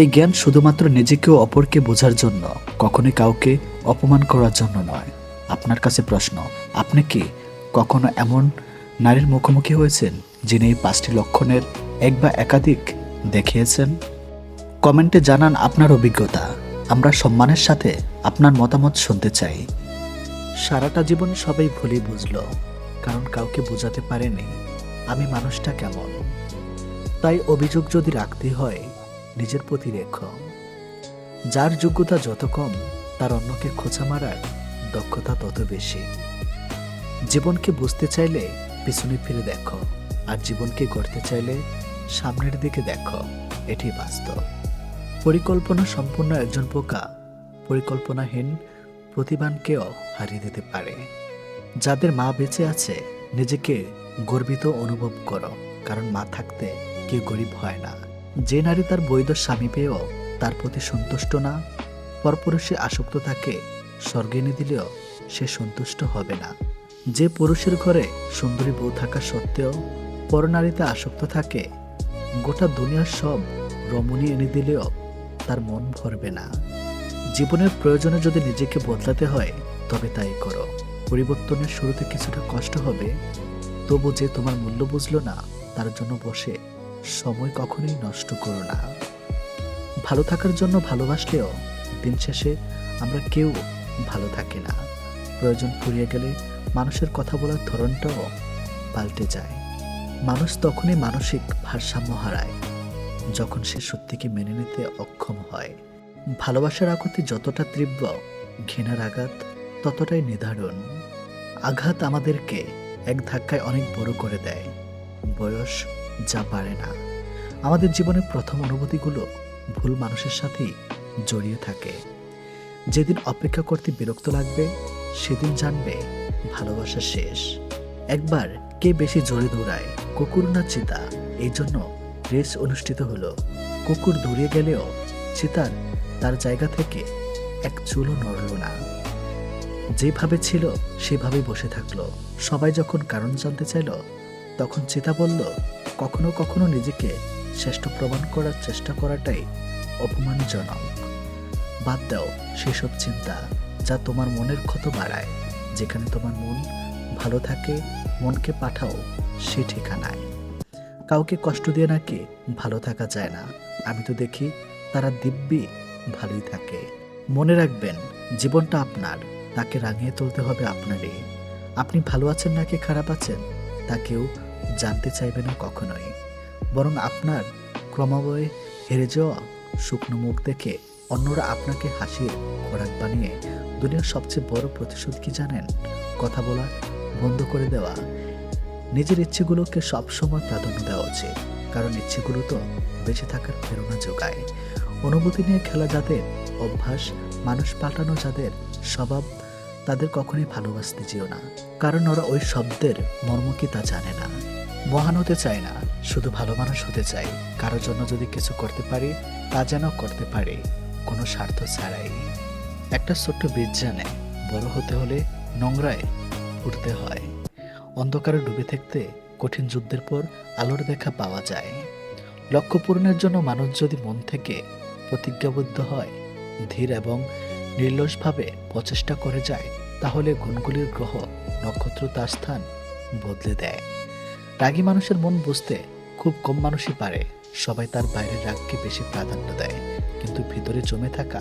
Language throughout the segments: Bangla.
এই জ্ঞান শুধুমাত্র নিজেকে ও অপরকে বোঝার জন্য, কখনোই কাউকে অপমান করার জন্য নয়। আপনার কাছে প্রশ্ন, আপনি কি কখনো এমন নারীর মুখোমুখি হয়েছেন, যিনি এই পাঁচটি লক্ষণের এক বা একাধিক দেখিয়েছেন? কমেন্টে জানান আপনার অভিজ্ঞতা। আমরা সম্মানের সাথে আপনার মতামত শুনতে চাই। সারাটা জীবন সবাই ভুলই বুঝলো, কারণ কাউকে বোঝাতে পারেনি, আমি মানুষটা কেমন? তাই অভিযোগ যদি রাখতে হয় নিজের প্রতি রেখো যার যোগ্যতা যত কম, তার অন্যকে খোঁচা মারার দক্ষতা তত বেশি। জীবনকে বুঝতে চাইলে পিছনে ফিরে দেখো, আর জীবনকে গড়তে চাইলে সামনের দিকে দেখো। এটি বাস্তব। পরিকল্পনা সম্পূর্ণ একজন পোকা পরিকল্পনাহীন প্রতিবানকেও হারিয়ে দিতে পারে। যাদের মা বেঁচে আছে, নিজেকে গর্বিত অনুভব করো, কারণ মা থাকতে কেউ গরিব হয় না। যে নারী তার বৈধ স্বামী পেয়েও তার প্রতি সন্তুষ্ট না, পরপুরুষে আসক্ত থাকে স্বর্গে এনে দিলেও সে সন্তুষ্ট হবে না। যে পুরুষের ঘরে সুন্দরী বউ থাকা সত্ত্বেও পরনারীতে আসক্ত থাকে, গোটা দুনিয়ার সব রমণী এনে দিলেও তার মন ভরবে না। জীবনের প্রয়োজনে যদি নিজেকে বদলাতে হয়, তবে তাই করো। পরিবর্তনের শুরুতে কিছুটা কষ্ট হবে, তবু যে তোমার মূল্য বুঝলো না, তার জন্য বসে সময় কখনোই নষ্ট করো না। ভালো থাকার জন্য ভালোবাসলেও দিন শেষে আমরা কেউ ভালো থাকি না। প্রয়োজন ফুরিয়ে গেলে মানুষের কথা বলার ধরনটাও পাল্টে যায়। মানুষ তখনই মানসিক ভারসাম্য হারায়, যখন সে সত্যিকে মেনে নিতে অক্ষম হয়। ভালোবাসার আঘাতে যতটা তীব্র, ঘৃণার আঘাত ততটাই নির্ধারণ আঘাত আমাদেরকে এক ধাক্কায় অনেক বড় করে দেয়। বয়স যা পারে না। আমাদের জীবনের প্রথম অনুভূতিগুলো ভুল মানুষের সাথেই জড়িয়ে থাকে। যেদিন অপেক্ষা করতে বিরক্ত লাগবে, সেদিন জানবে ভালোবাসা শেষ। একবার কে বেশি জোরে দৌড়ায়, কুকুর না চিতা? এই জন্য রেস অনুষ্ঠিত হলো। কুকুর দৌড়িয়ে গেলেও চিতার তার জায়গা থেকে এক চুলও নড়ল না। যেভাবে ছিল, সেভাবেই বসে থাকল। সবাই যখন কারণ জানতে চাইল, তখন চিতা বলল কখনো কখনো নিজেকে শ্রেষ্ঠ প্রমাণ করার চেষ্টা করাটাই অপমানজনক। বাদ দাও সেসব চিন্তা যা তোমার মনের ক্ষত বাড়ায়। যেখানে তোমার মন ভালো থাকে, মনকে পাঠাও সে ঠিকানায়। কাউকে কষ্ট দিয়ে নাকি ভালো থাকা যায় না। আমি তো দেখি তারা দিব্যি ভালোই থাকে। মনে রাখবেন, জীবনটা আপনার। তাকে রাঙিয়ে তুলতে হবে আপনারই। আপনি ভালো আছেন নাকি খারাপ আছেন, তা কেউ জানতে চাইবে না কখনোই। বরং আপনার ক্রমবয়ে হেরে যাওয়া শুকনো মুখ দেখে অন্যরা আপনাকে হাসির খোরাক বানিয়ে দুনিয়ার সবচেয়ে বড় প্রতিশোধ কি জানেন? কথা বলা বন্ধ করে দেওয়া। নিজের ইচ্ছেগুলোকে সবসময় প্রাধান্য দেওয়া উচিত। কারণ ইচ্ছেগুলো তো বেঁচে থাকার প্রেরণা যোগায়। অনুভূতি নিয়ে খেলা যাদের অভ্যাস, মানুষ পাল্টানো যাদের স্বভাব, তাদের কখনোই ভালোবাসতে যেও না। কারণ ওরা ওই শব্দের মর্ম কি তা জানে না। মহান হতে চায় না, শুধু ভালো মানুষ হতে চাই কারোর জন্য যদি কিছু করতে পারি, তা যেন করতে পারি, কোনো স্বার্থ ছাড়াই। একটা ছোট্ট বীজ জানে, বড় হতে হলে নোংরায় উঠতে হয়। অন্ধকারে ডুবে থাকতে কঠিন যুদ্ধের পর আলোর দেখা পাওয়া যায়। লক্ষ্য পূরণের জন্য মানুষ যদি মন থেকে প্রতিজ্ঞাবদ্ধ হয়, ধীর এবং নির্লসভাবে প্রচেষ্টা করে যায়, তাহলে গুণগুলির গ্রহ নক্ষত্র তার স্থান বদলে দেয়। রাগী মানুষের মন বুঝতে খুব কম মানুষই পারে। সবাই তার বাইরের রাগকে বেশি প্রাধান্য দেয়, কিন্তু ভিতরে জমে থাকা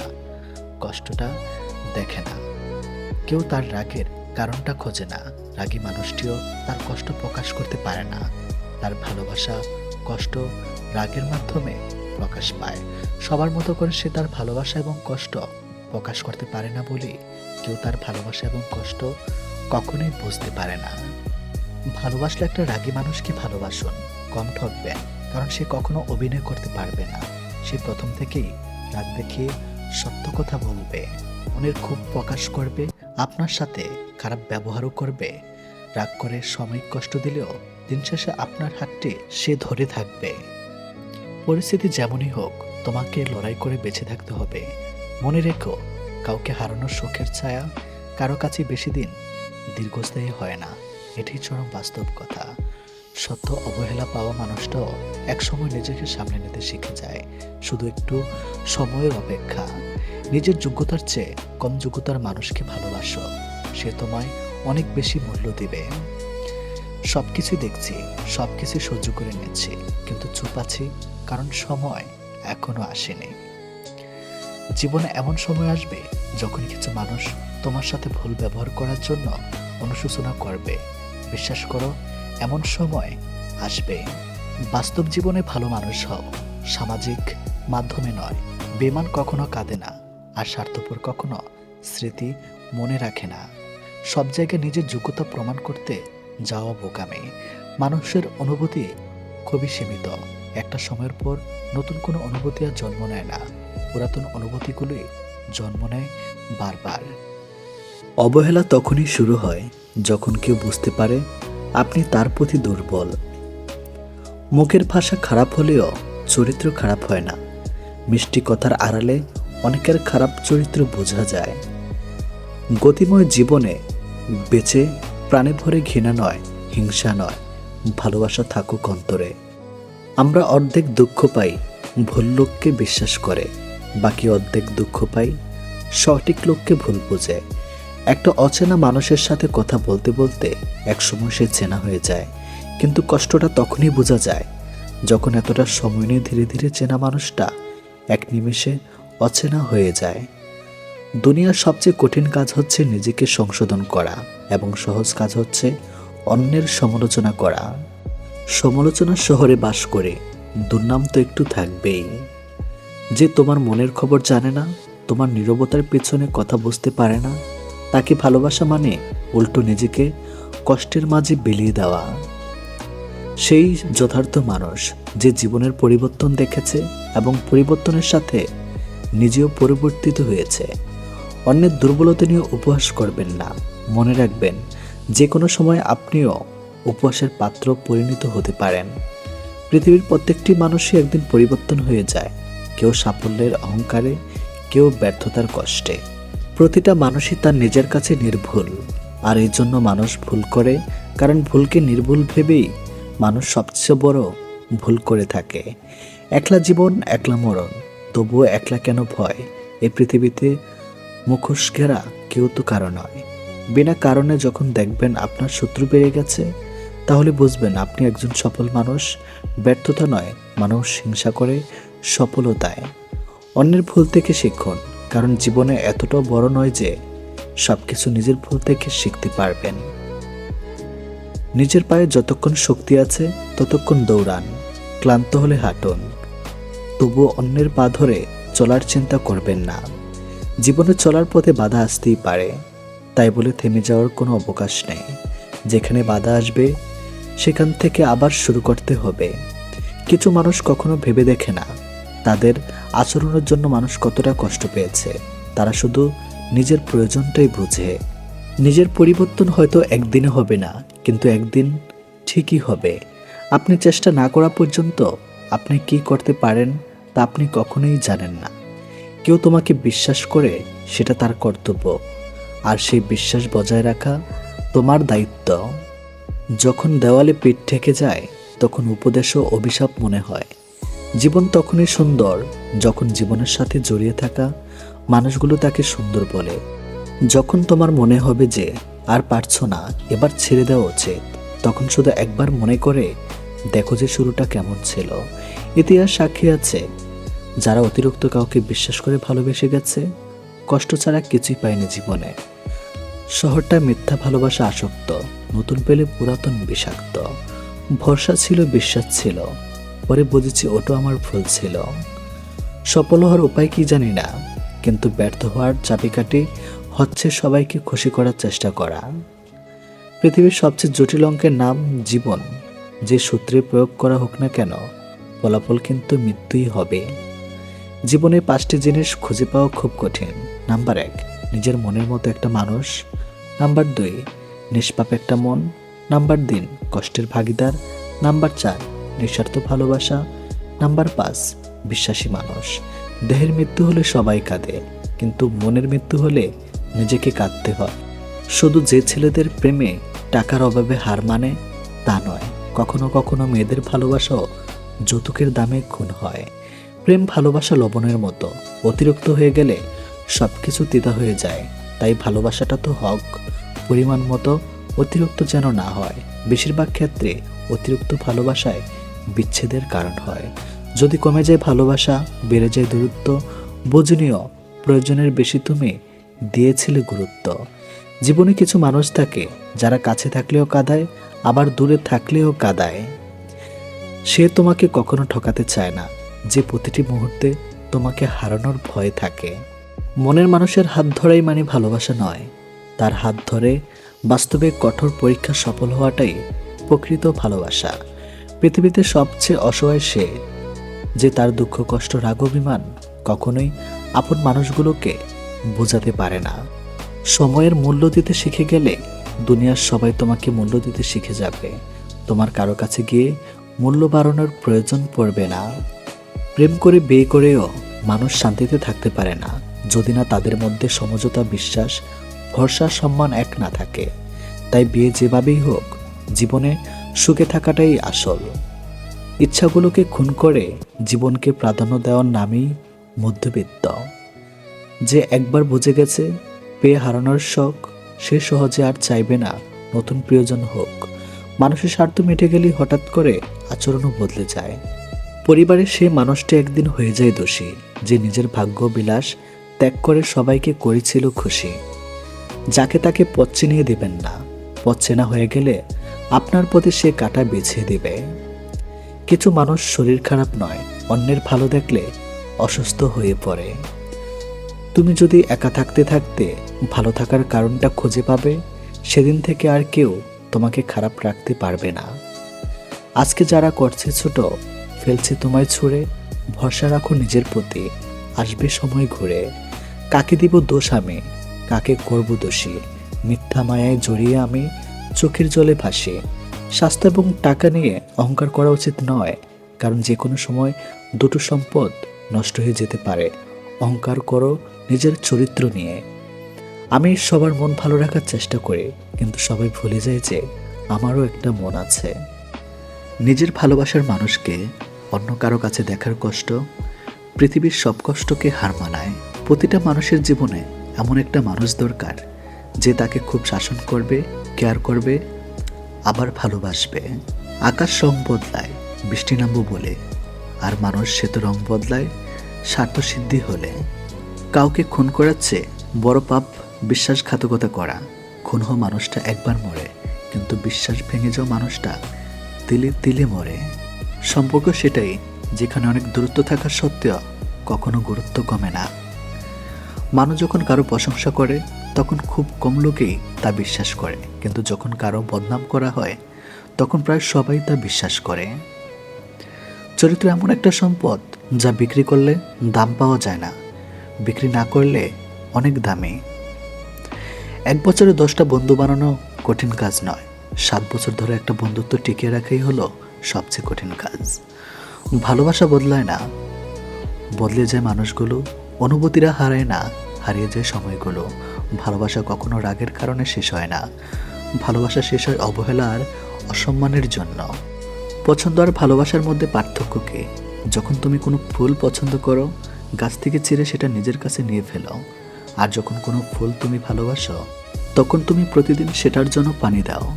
কষ্টটা দেখে না। কেউ তার রাগের কারণটা খোঁজে না। রাগী মানুষটিও তার কষ্ট প্রকাশ করতে পারে না। তার ভালোবাসা, কষ্ট রাগের মাধ্যমে প্রকাশ পায়। সবার মতো করে সে তার ভালোবাসা এবং কষ্ট প্রকাশ করতে পারে না বলে কেউ তার ভালোবাসা এবং কষ্ট কখনোই বুঝতে পারে না। ভালোবাসলে একটা রাগী মানুষকে ভালোবাসুন, কম ঠকবেন কারণ সে কখনো অভিনয় করতে পারবে না। সে প্রথম থেকেই রাগ দেখিয়ে সত্য কথা বলবে, মনের খুব প্রকাশ করবে, আপনার সাথে খারাপ ব্যবহারও করবে। রাগ করে সাময়িক কষ্ট দিলেও দিন শেষে আপনার হাতটি সে ধরে থাকবে। পরিস্থিতি যেমনই হোক, তোমাকে লড়াই করে বেঁচে থাকতে হবে। মনে রেখো, কাউকে হারানোর শোকের ছায়া কারও কাছে বেশি দিন দীর্ঘস্থায়ী হয় না। এটি চরম বাস্তব কথা। সত্য অবহেলা পাওয়া মানুষটাও একসময় নিজেকে সামনে নিতে শিখে যায়। শুধু একটু সময়ের অপেক্ষা। নিজের যোগ্যতার চেয়ে কম যোগ্যতার মানুষকে ভালোবাসো। সে তোমায় অনেক বেশি মূল্য দিবে। সব কিছুই দেখছি সব কিছু সহ্য করে নিচ্ছি, কিন্তু চুপ আছি, কারণ সময় এখনও আসেনি। জীবনে এমন সময় আসবে, যখন কিছু মানুষ তোমার সাথে ভুল ব্যবহার করার জন্য অনুশোচনা করবে। বিশ্বাস করো, এমন সময় আসবে। বাস্তব জীবনে ভালো মানুষ হও, সামাজিক মাধ্যমে নয় বেমান কখনো কাঁদে না, আর স্বার্থপর কখনো স্মৃতি মনে রাখে না। সব জায়গায় নিজের যোগ্যতা প্রমাণ করতে যাওয়া বোকামে। মানুষের অনুভূতি খুবই সীমিত। একটা সময়ের পর নতুন কোনো অনুভূতি আর জন্ম নেয় না। পুরাতন অনুভূতিগুলি জন্ম নেয় বারবার। অবহেলা তখনই শুরু হয় যখন কেউ বুঝতে পারে আপনি তার প্রতি দুর্বল। মুখের ভাষা খারাপ হলেও চরিত্র খারাপ হয় না। মিষ্টি কথার আড়ালে অনেকের খারাপ চরিত্র বোঝা যায়। গতিময় জীবনে বেঁচে প্রাণে ভরে ঘৃণা নয়, হিংসা নয়, ভালোবাসা থাকুক অন্তরে। আমরা অর্ধেক দুঃখ পাই, ভুল লোককে বিশ্বাস করে। বাকি অর্ধেক দুঃখ পাই, সঠিক লোককে ভুল বোঝে। একটা অচেনা মানুষের সাথে কথা বলতে বলতে একসময় সে চেনা হয়ে যায়। কিন্তু কষ্টটা তখনই বোঝা যায়, যখন এতটা সময় নিয়ে ধীরে ধীরে চেনা মানুষটা এক নিমেষে অচেনা হয়ে যায়। দুনিয়ার সবচেয়ে কঠিন কাজ হচ্ছে নিজেকে সংশোধন করা এবং সহজ কাজ হচ্ছে অন্যের সমালোচনা করা। সমালোচনা শহরে বাস করে, দুর্নাম তো একটু থাকবেই। যে তোমার মনের খবর জানে না, তোমার নীরবতার পেছনে কথা বুঝতে পারে না তাকে ভালোবাসা মানে উল্টো নিজেকে কষ্টের মাঝে বিলিয়ে দেওয়া। সেই যথার্থ মানুষ যে জীবনের পরিবর্তন দেখেছে এবং পরিবর্তনের সাথে নিজেও পরিবর্তিত হয়েছে। অন্যের দুর্বলতা নিয়ে উপহাস করবেন না। মনে রাখবেন যে কোনো সময় আপনিও উপহাসের পাত্র পরিণত হতে পারেন। পৃথিবীর প্রত্যেকটি মানুষই একদিন পরিবর্তন হয়ে যায়। কেউ সাফল্যের অহংকারে, কেউ ব্যর্থতার কষ্টে। প্রতিটা মানুষই তার নিজের কাছে নির্ভুল। আর এই জন্য মানুষ ভুল করে, কারণ ভুলকে নির্ভুল ভেবেই মানুষ সবচেয়ে বড় ভুল করে থাকে। একলা জীবন, একলা মরণ, তবুও একলা কেন ভয়? এই পৃথিবীতে মুখোশ ঘেরা কেউ তো কারও নয়। বিনা কারণে যখন দেখবেন আপনার শত্রু বেড়ে গেছে, তাহলে বুঝবেন আপনি একজন সফল মানুষ। ব্যর্থতা নয়, মানুষ হিংসা করে সফলতায়। অন্যের ভুল থেকে শিখুন। কারণ জীবনে এতটাও বড় নয় যে সব কিছু নিজের ভুল থেকে শিখতে পারবেন। নিজের পায়ে যতক্ষণ শক্তি আছে, ততক্ষণ দৌড়ান, ক্লান্ত হলে হাঁটুন। তবুও অন্যের পা ধরে চলার চিন্তা করবেন না। জীবনে চলার পথে বাধা আসতেই পারে। তাই বলে থেমে যাওয়ার কোনো অবকাশ নেই। যেখানে বাধা আসবে, সেখান থেকে আবার শুরু করতে হবে। কিছু মানুষ কখনো ভেবে দেখে না। তাদের আচরণের জন্য মানুষ কতটা কষ্ট পেয়েছে, তারা শুধু নিজের প্রয়োজনটাই বুঝে। নিজের পরিবর্তন হয়তো একদিনে হবে না, কিন্তু একদিন ঠিকই হবে। আপনি চেষ্টা না করা পর্যন্ত আপনি কি করতে পারেন তা আপনি কখনোই জানেন না। কেউ তোমাকে বিশ্বাস করে সেটা তার কর্তব্য। আর সেই বিশ্বাস বজায় রাখা তোমার দায়িত্ব। যখন দেওয়ালে পিঠ ঠেকে যায়, তখন উপদেশ ও অভিশাপ মনে হয়। জীবন তখনই সুন্দর যখন জীবনের সাথে জড়িয়ে থাকা মানুষগুলো তাকে সুন্দর বলে। যখন তোমার মনে হবে যে আর পারছ না, এবার ছেড়ে দেওয়া উচিত। তখন শুধু একবার মনে করে দেখো যে শুরুটা কেমন ছিল। ইতিহাস সাক্ষী আছে, যারা অতিরিক্ত কাউকে বিশ্বাস করে ভালোবেসে গেছে, কষ্ট ছাড়া কিছুই পায়নি জীবনে। শহরটা মিথ্যা ভালোবাসা আসক্ত, নতুন পেলে পুরাতন বিষাক্ত। ভরসা ছিল, বিশ্বাস ছিল। পরে বুঝেছি ওটা আমার ভুল ছিল। সফল হওয়ার উপায় কি জানি না, কিন্তু ব্যর্থ হওয়ার চাবিকাঠি হচ্ছে সবাইকে খুশি করার চেষ্টা করা। পৃথিবীর সবচেয়ে জটিল অঙ্কের নাম জীবন। যে সূত্রে প্রয়োগ করা হোক না কেন, ফলাফল কিন্তু মৃত্যুই হবে। জীবনে পাঁচটি জিনিস খুঁজে পাওয়া খুব কঠিন। নাম্বার এক, নিজের মনের মতো একটা মানুষ। নাম্বার দুই, নিষ্পাপ একটা মন। নাম্বার তিন, কষ্টের ভাগিদার। নাম্বার চার নিঃস্বার্থ ভালোবাসা। নাম্বার পাঁচ, বিশ্বাসী মানুষ। দেহের মৃত্যু হলে সবাই কাঁদে, কিন্তু মনের মৃত্যু হলে নিজেকে কাঁদতে হয়। শুধু যে ছেলেদের প্রেমে টাকার অভাবে হার মানে তা নয়, কখনো কখনো মেয়েদের ভালোবাসাও যৌতুকের দামে খুন হয়। প্রেম ভালোবাসা লবণের মতো, অতিরিক্ত হয়ে গেলে সব কিছু তিতা হয়ে যায়। তাই ভালোবাসাটা তো হক, পরিমাণ মতো অতিরিক্ত যেন না হয়। বেশিরভাগ ক্ষেত্রে অতিরিক্ত ভালোবাসায় বিচ্ছেদের কারণ হয়। যদি কমে যায় ভালোবাসা, বেড়ে যায় দূরত্ব, বোঝনীয়, প্রয়োজনের বেশি তুমি দিয়েছিলে গুরুত্ব। জীবনে কিছু মানুষ থাকে যারা কাছে থাকলেও কাঁদায়, আবার দূরে থাকলেও কাঁদায়। সে তোমাকে কখনো ঠকাতে চায় না। যে প্রতিটি মুহূর্তে তোমাকে হারানোর ভয় থাকে। মনের মানুষের হাত ধরাই মানে ভালোবাসা নয়। তার হাত ধরে বাস্তবে কঠোর পরীক্ষা সফল হওয়াটাই প্রকৃত ভালোবাসা। পৃথিবীতে সবচেয়ে অসহায় সে, যে তার দুঃখ, কষ্ট, রাগ, অভিমান কখনোই আপন মানুষগুলোকে বোঝাতে পারে না। সময়ের মূল্য দিতে শিখে গেলে দুনিয়ার সবাই তোমাকে মূল্য দিতে শিখে যাবে। তোমার কারও কাছে গিয়ে মূল্য বাড়ানোর প্রয়োজন পড়বে না। প্রেম করে, বিয়ে করেও মানুষ শান্তিতে থাকতে পারে না, যদি না তাদের মধ্যে সমঝোতা, বিশ্বাস, ভরসা, সম্মান এক না থাকে। তাই বিয়ে যেভাবেই হোক, জীবনে সুখে থাকাটাই আসল। ইচ্ছাগুলোকে খুন করে জীবনকে প্রাধান্য দেওয়ার নামই মধ্যবিত্ত। যে একবার বুঝে গেছে, পেয়ে হারানোর শখ সে সহজে আর চাইবে না নতুন প্রিয়জন হোক। মানুষের স্বার্থ মিটে গেলেই হঠাৎ করে আচরণও বদলে যায়। পরিবারের সেই মানুষটি একদিন হয়ে যায় দোষী, যে নিজের ভাগ্য বিলাস ত্যাগ করে সবাইকে করেছিল খুশি। যাকে তাকে পথ চিনিয়ে দিবেন না। পথ চেনা হয়ে গেলে আপনার পথে সে কাটা বেছে দিবে। কিছু মানুষ শরীর খারাপ নয়, অন্যের ভালো দেখলে অসুস্থ হয়ে পড়ে। তুমি যদি একা থাকতে থাকতে ভালো থাকার কারণটা খুঁজে পাবে, সেদিন থেকে আর কেউ তোমাকে খারাপ রাখতে পারবে না। আজকে যারা করছে ছোট, ফেলছে তোমায় ছুঁড়ে, ভরসা রাখো নিজের প্রতি, আসবে সময় ঘুরে। কাকে দিব দোষ আমি, কাকে করব দোষী, মিথ্যা মায়ায় জড়িয়ে আমি চোখের জলে ভাসে। স্বাস্থ্য এবং টাকা নিয়ে অহংকার করা উচিত নয়, কারণ যে কোনো সময় দুটো সম্পদ নষ্ট হয়ে যেতে পারে। অহংকার করো নিজের চরিত্র নিয়ে। আমি সবার মন ভালো রাখার চেষ্টা করি, কিন্তু সবাই ভুলে যায় যে আমারও একটা মন আছে। নিজের ভালোবাসার মানুষকে অন্য কারও কাছে দেখার কষ্ট পৃথিবীর সব কষ্টকে হার মানায়। প্রতিটা মানুষের জীবনে এমন একটা মানুষ দরকার, যে তাকে খুব শাসন করবে কেয়ার করবে, আবার ভালোবাসবে। আকাশ রং বদলায়, বৃষ্টি নামবো বলে। আর মানুষ সে তো রং বদলায় স্বার্থ সিদ্ধি হলে। কাউকে খুন করাচ্ছে, বড় পাপ, বিশ্বাসঘাতকতা করা। খুন হওয়া মানুষটা একবার মরে, কিন্তু বিশ্বাস ভেঙে যাওয়া মানুষটা তিলে তিলে মরে। সম্পর্ক সেটাই, যেখানে অনেক দূরত্ব থাকা সত্ত্বেও কখনো গুরুত্ব কমে না। মানুষ যখন কারও প্রশংসা করে তখন খুব কম লোকেই তা বিশ্বাস করে। কিন্তু যখন কারও বদনাম করা হয়, তখন প্রায় সবাই তা বিশ্বাস করে। চরিত্র এমন একটা সম্পদ যা বিক্রি করলে দাম পাওয়া যায় না। বিক্রি না করলে অনেক দামি। এক বছরে দশটা বন্ধু বানানো কঠিন কাজ নয়। সাত বছর ধরে একটা বন্ধুত্ব টিকিয়ে রাখাই হলো সবচেয়ে কঠিন কাজ। ভালোবাসা বদলায় না। বদলে যায় মানুষগুলো, অনুভূতিরা হারায় না, হারিয়ে যায় সময়গুলো। ভালোবাসা কখনো রাগের কারণে শেষ হয় না। ভালোবাসা শেষ হয় অবহেলা আর অসম্মানের জন্য। পছন্দ আর ভালোবাসার মধ্যে পার্থক্য কি? যখন তুমি কোনো ফুল পছন্দ করো, গাছ থেকে ছিঁড়ে সেটা নিজের কাছে নিয়ে ফেলো। আর যখন কোনো ফুল তুমি ভালোবাসো, তখন তুমি প্রতিদিন সেটার জন্য পানি দাও।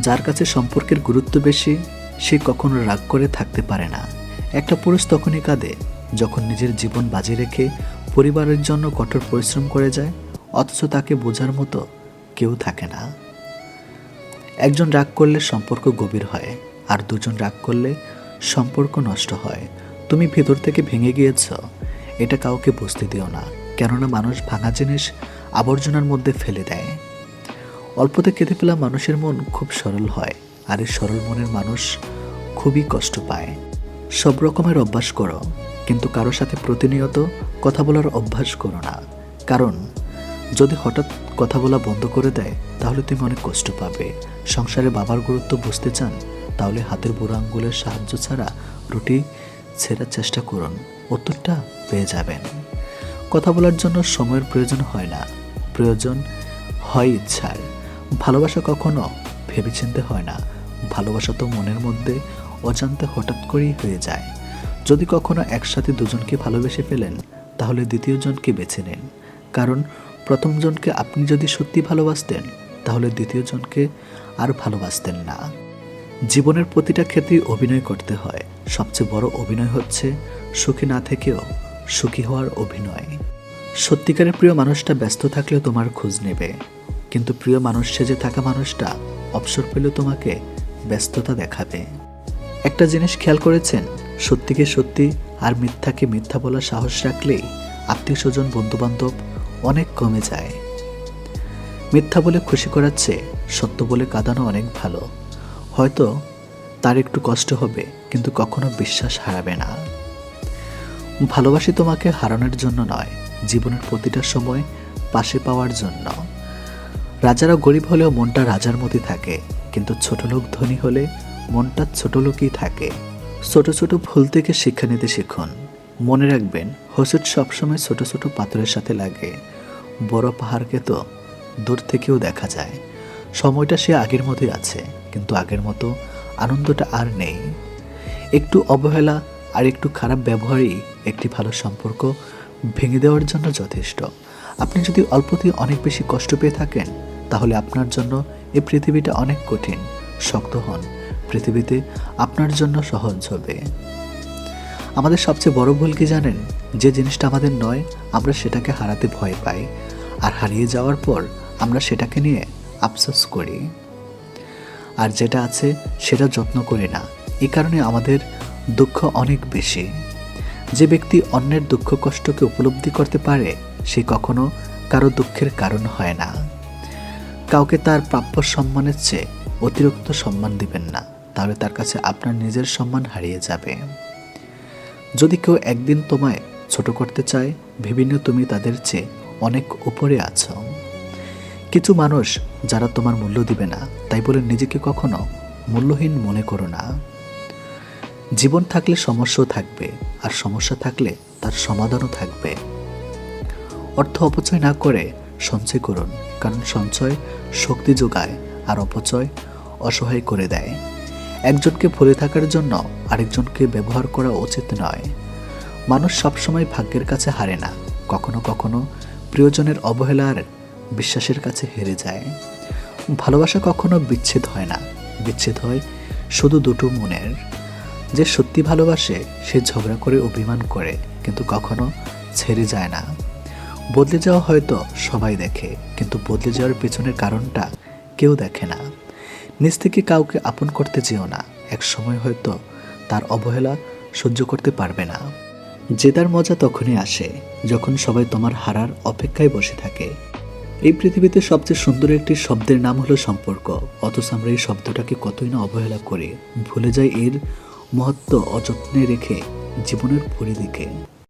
যার কাছে সম্পর্কের গুরুত্ব বেশি, সে কখনো রাগ করে থাকতে পারে না। একটা পুরুষ তখনই কাঁদে, যখন নিজের জীবন বাজি রেখে পরিবারের জন্য কঠোর পরিশ্রম করে যায়। অথচ তাকে বোঝার মতো কেউ থাকে না। একজন রাগ করলে সম্পর্ক গভীর হয়, আর দুজন রাগ করলে সম্পর্ক নষ্ট হয়। তুমি ভেতর থেকে ভেঙে গিয়েছ, এটা কাউকে বুঝতে দিও না, কেননা মানুষ ভাঙা জিনিস আবর্জনার মধ্যে ফেলে দেয়। অল্পতে কেঁদে ফেলা মানুষের মন খুব সরল হয়, আর এই সরল মনের মানুষ খুবই কষ্ট পায়। সব রকমের অভ্যাস করো, কিন্তু কারও সাথে প্রতিনিয়ত কথা বলার অভ্যাস করো না, কারণ যদি হঠাৎ কথা বলা বন্ধ করে দেয়, তাহলে তুমি অনেক কষ্ট পাবে। সংসারে বাবার গুরুত্ব বুঝতে চান, তাহলে হাতের বুড়ো আঙ্গুলের সাহায্য ছাড়া রুটি ছেড়ার চেষ্টা করুন। উত্তরটা পেয়ে যাবেন। কথা বলার জন্য সময়ের প্রয়োজন হয় না। প্রয়োজন হয় ইচ্ছার। ভালোবাসা কখনো ভেবেচিন্তে হয় না। ভালোবাসা তো মনের মধ্যে অজান্তে হঠাৎ করেই হয়ে যায়। যদি কখনো একসাথে দুজনকে ভালোবেসে ফেলেন, তাহলে দ্বিতীয় জনকে বেছে নিন। কারণ প্রথম জনকে আপনি যদি সত্যি ভালোবাসতেন, তাহলে দ্বিতীয়জনকে আর ভালোবাসতেন না। জীবনের প্রতিটা ক্ষেত্রেই অভিনয় করতে হয়। সবচেয়ে বড় অভিনয় হচ্ছে সুখী না থেকেও সুখী হওয়ার অভিনয়। সত্যিকারের প্রিয় মানুষটা ব্যস্ত থাকলেও তোমার খোঁজ নেবে। কিন্তু প্রিয় মানুষ সেজে থাকা মানুষটা অবসর পেলেও তোমাকে ব্যস্ততা দেখাবে। একটা জিনিস খেয়াল করেছেন, সত্যিকে সত্যি আর মিথ্যাকে মিথ্যা বলার সাহস রাখলেই আত্মীয় স্বজন বন্ধুবান্ধব অনেক কমে যায়। মিথ্যা বলে খুশি করাচ্ছে সত্য বলে কাঁদানো অনেক ভালো। হয়তো তার একটু কষ্ট হবে, কিন্তু কখনো বিশ্বাস হারাবে না। ভালোবাসি তোমাকে হারানোর জন্য নয়, জীবনের প্রতিটা সময় পাশে পাওয়ার জন্য। রাজারা গরিব হলেও মনটা রাজার মতোই থাকে, কিন্তু ছোট লোক ধনী হলে মনটা ছোট লোকই থাকে। ছোট ছোট ভুল থেকে শিক্ষা নিতে শিখুন। মনে রাখবেন হোসেট সবসময় ছোট ছোট পাথরের সাথে লাগে। বড় পাহাড়কে তো দূর থেকেও দেখা যায়। সময়টা সে আগের মতোই আছে, কিন্তু আগের মতো আনন্দটা আর নেই। একটু অবহেলা আর একটু খারাপ ব্যবহারই একটি ভালো সম্পর্ক ভেঙে দেওয়ার জন্য যথেষ্ট। আপনি যদি অল্পতেই অনেক বেশি কষ্ট পেয়ে থাকেন, তাহলে আপনার জন্য এই পৃথিবীটা অনেক কঠিন, শক্ত হন। পৃথিবীতে আপনার জন্য সহজ হবে। আমাদের সবচেয়ে বড় ভুল কি জানেন? যে জিনিসটা আমাদের নয়, আমরা সেটাকে হারাতে ভয় পাই। আর হারিয়ে যাওয়ার পর আমরা সেটাকে নিয়ে আফসোস করি। আর যেটা আছে, সেটা যত্ন করি না। এই কারণে আমাদের দুঃখ অনেক বেশি। যে ব্যক্তি অন্যের দুঃখ কষ্টকে উপলব্ধি করতে পারে, সে কখনো কারও দুঃখের কারণ হয় না। কাউকে তার প্রাপ্য সম্মানের চেয়ে অতিরিক্ত সম্মান দিবেন না। তাহলে তার কাছে আপনার নিজের সম্মান হারিয়ে যাবে। যদি কেউ একদিন তোমায় ছোট করতে চায় বিভিন্ন তুমি তাদের চেয়ে অনেক উপরে আছো। কিছু মানুষ যারা তোমার মূল্য দিবে না, তাই বলে নিজেকে কখনো মূল্যহীন মনে করো না। জীবন থাকলে সমস্যাও থাকবে, আর সমস্যা থাকলে তার সমাধানও থাকবে। অর্থ অপচয় না করে সঞ্চয় করুন, কারণ সঞ্চয় শক্তি যোগায়, আর অপচয় অসহায় করে দেয়। একজনকে ভুলে থাকার জন্য আরেকজনকে ব্যবহার করা উচিত নয়। মানুষ সবসময় ভাগ্যের কাছে হারে না। কখনো কখনো প্রিয়জনের অবহেলার বিশ্বাসের কাছে হেরে যায়। ভালোবাসা কখনো বিচ্ছেদ হয় না। বিচ্ছেদ হয় শুধু দুটো মনের। যে সত্যি ভালোবাসে, সে ঝগড়া করে অভিমান করে, কিন্তু কখনো ছেড়ে যায় না। বদলে যাওয়া হয়তো সবাই দেখে, কিন্তু বদলে যাওয়ার পেছনের কারণটা কেউ দেখে না। নিজ থেকে কাউকে আপন করতে যেও না। এক সময় হয়তো তার অবহেলা সহ্য করতে পারবে না। জেদার মজা তখনই আসে, যখন সবাই তোমার হারার অপেক্ষায় বসে থাকে। এই পৃথিবীতে সবচেয়ে সুন্দর একটি শব্দের নাম হলো সম্পর্ক। অথচ আমরা এই শব্দটাকে কতই না অবহেলা করি। ভুলে যাই এর মহত্ব অযত্নে রেখে জীবনের পরিদিকে